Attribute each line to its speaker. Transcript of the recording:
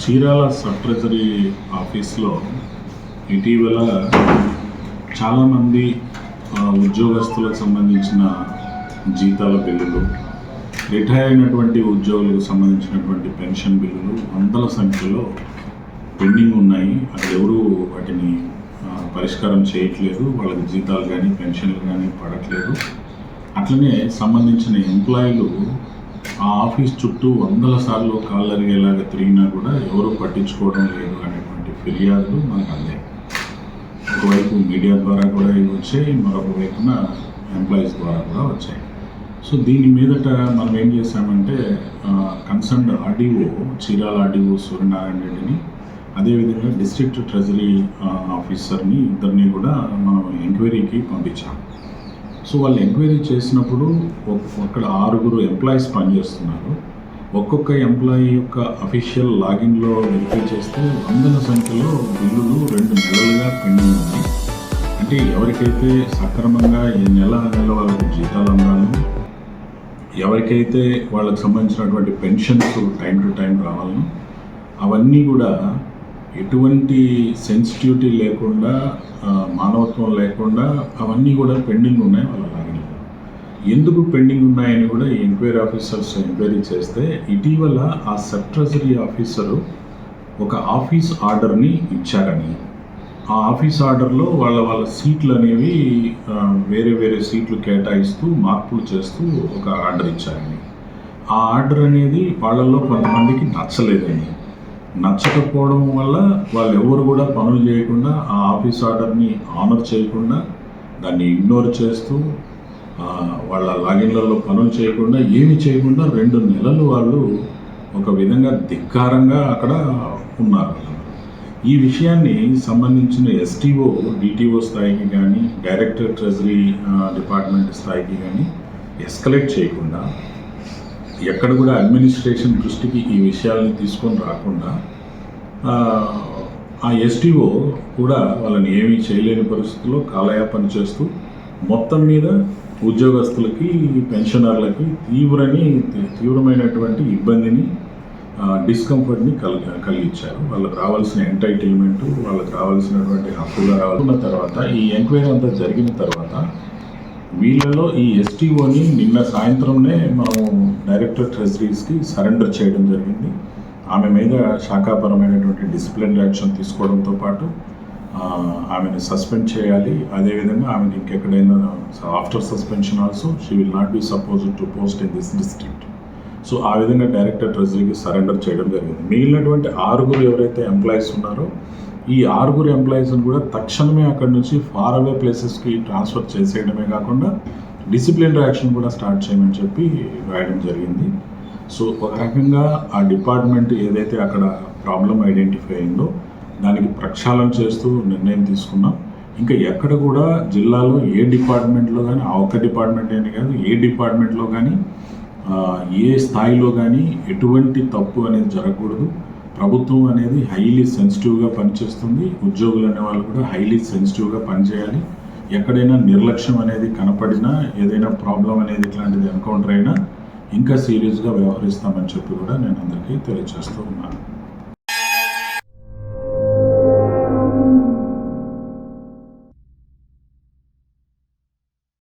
Speaker 1: Chirala sub treasury ఆఫీస్లో ఇటీవల చాలామంది ఉద్యోగస్తులకు సంబంధించిన జీతాల బిల్లులు రిటైర్ అయినటువంటి ఉద్యోగులకు సంబంధించినటువంటి పెన్షన్ బిల్లులు వందల సంఖ్యలో పెండింగ్ ఉన్నాయి. అక్కడ ఎవరు వాటిని పరిష్కారం చేయట్లేదు. వాళ్ళకి జీతాలు కానీ పెన్షన్లు కానీ పడట్లేదు. అట్లనే సంబంధించిన ఎంప్లాయీలు ఆ ఆఫీస్ చుట్టూ వందల సార్లు కాళ్ళరిగేలాగా తిరిగినా కూడా ఎవరు పట్టించుకోవడం లేదు అనేటువంటి ఫిర్యాదులు మనకు అందాయి ఒకవైపు మీడియా ద్వారా కూడా ఇవి వచ్చాయి మరొక వైపున ఎంప్లాయీస్ ద్వారా కూడా వచ్చాయి. సో దీని మీదట మనం ఏం చేశామంటే concerned RDO Chirala RDO Suryanarayana రెడ్డిని అదేవిధంగా డిస్ట్రిక్ట్ ట్రెజరీ ఆఫీసర్ని ఇద్దరిని కూడా మనం ఎంక్వైరీకి పంపించాం. సో వాళ్ళు ఎంక్వైరీ చేసినప్పుడు అక్కడ ఆరుగురు ఎంప్లాయీస్ పనిచేస్తున్నారు. ఒక్కొక్క ఎంప్లాయీ యొక్క అఫీషియల్ లాగిన్లో వెరిఫై చేస్తే వందల సంఖ్యలో బిల్లులు రెండు నెలలుగా పెండింగ్ ఉన్నాయి. అంటే ఎవరికైతే సక్రమంగా ఈ నెల నెల వాళ్ళకి జీతాలు అందాలి ఎవరికైతే వాళ్ళకి సంబంధించినటువంటి పెన్షన్స్ టైం టు టైం రావాలను అవన్నీ కూడా ఎటువంటి సెన్సిటివిటీ లేకుండా మానవత్వం లేకుండా అవన్నీ కూడా పెండింగ్ ఉన్నాయి వాళ్ళ లాగిన ఎందుకు పెండింగ్ ఉన్నాయని కూడా ఎంక్వైరీ ఆఫీసర్స్ ఎంక్వైరీ చేస్తే ఇటీవల ఆ సబ్ ట్రెజరీ ఆఫీసరు ఒక ఆఫీస్ ఆర్డర్ని ఇచ్చారని ఆ ఆఫీస్ ఆర్డర్లో వాళ్ళ వాళ్ళ సీట్లు అనేవి వేరే వేరే సీట్లు కేటాయిస్తూ మార్పులు చేస్తూ ఒక ఆర్డర్ ఇచ్చారని. ఆ ఆర్డర్ అనేది వాళ్ళల్లో కొంతమందికి నచ్చలేదని. నచ్చకపోవడం వల్ల వాళ్ళు ఎవరు కూడా పనులు చేయకుండా ఆ ఆఫీస్ ఆర్డర్ని ఆనర్ చేయకుండా దాన్ని ఇగ్నోర్ చేస్తూ వాళ్ళ లాగిన్లలో పనులు చేయకుండా ఏమి చేయకుండా రెండు నెలలు వాళ్ళు ఒక విధంగా ధిక్కారంగా అక్కడ ఉన్నారు. ఈ విషయాన్ని సంబంధించిన ఎస్టీఓ డిటిఓ స్థాయికి కానీ డైరెక్టర్ ట్రెజరీ డిపార్ట్మెంట్ స్థాయికి కానీ ఎస్కలేట్ చేయకుండా ఎక్కడ కూడా అడ్మినిస్ట్రేషన్ దృష్టికి ఈ విషయాల్ని తీసుకొని రాకుండా ఆ, ఎస్టీఓ కూడా వాళ్ళని ఏమీ చేయలేని పరిస్థితుల్లో కాలయాపన చేస్తూ మొత్తం మీద ఉద్యోగస్తులకి పెన్షనర్లకి తీవ్రని తీవ్రమైనటువంటి ఇబ్బందిని డిస్కంఫర్ట్ని కలిగి కలిగించారు. వాళ్ళకి రావాల్సిన ఎంటైటిల్మెంట్ వాళ్ళకి రావాల్సినటువంటి హక్కులు రావాల్సిన తర్వాత ఈ ఎంక్వైరీ అంతా జరిగిన తర్వాత వీళ్ళలో ఈ ఎస్టీఓని నిన్న సాయంత్రంనే మనం డైరెక్టర్ ట్రెజరీస్కి సరెండర్ చేయడం జరిగింది. ఆమె మీద శాఖాపరమైనటువంటి డిసిప్లిన్ యాక్షన్ తీసుకోవడంతో పాటు ఆమెను సస్పెండ్ చేయాలి. అదేవిధంగా ఆమెను ఇంకెక్కడైనా after suspension also she will not be suppose to post in this district. So ఆ విధంగా డైరెక్టర్ ట్రెజరీకి సరెండర్ చేయడం జరిగింది. మిగిలినటువంటి ఆరుగురు ఎవరైతే ఎంప్లాయీస్ ఉన్నారో ఈ ఆరుగురు ఎంప్లాయీస్ని కూడా తక్షణమే అక్కడి నుంచి ఫార్ అవే ప్లేసెస్కి ట్రాన్స్ఫర్ చేసేయడమే కాకుండా డిసిప్లినరీ యాక్షన్ కూడా స్టార్ట్ చేయమని చెప్పి రాయడం జరిగింది. సో ఒక రకంగా ఆ డిపార్ట్మెంట్ ఏదైతే అక్కడ ప్రాబ్లం ఐడెంటిఫై అయిందో దానికి ప్రక్షాళన చేస్తూ నిర్ణయం తీసుకున్నాం. ఇంకా ఎక్కడ కూడా జిల్లాలో ఏ డిపార్ట్మెంట్లో కానీ ఆ ఒక్క డిపార్ట్మెంట్ అని కాదు ఏ డిపార్ట్మెంట్లో కానీ ఏ స్థాయిలో కానీ ఎటువంటి తప్పు అనేది జరగకూడదు. ప్రభుత్వం అనేది హైలీ సెన్సిటివ్గా పనిచేస్తుంది. ఉద్యోగులు అనే వాళ్ళు కూడా హైలీ సెన్సిటివ్గా పనిచేయాలి. ఎక్కడైనా నిర్లక్ష్యం అనేది కనపడినా ఏదైనా ప్రాబ్లం అనేది ఇట్లాంటిది ఎన్కౌంటర్ అయినా ఇంకా సీరియస్గా వ్యవహరిస్తామని చెప్పి కూడా నేను అందరికీ తెలియజేస్తూ ఉన్నాను.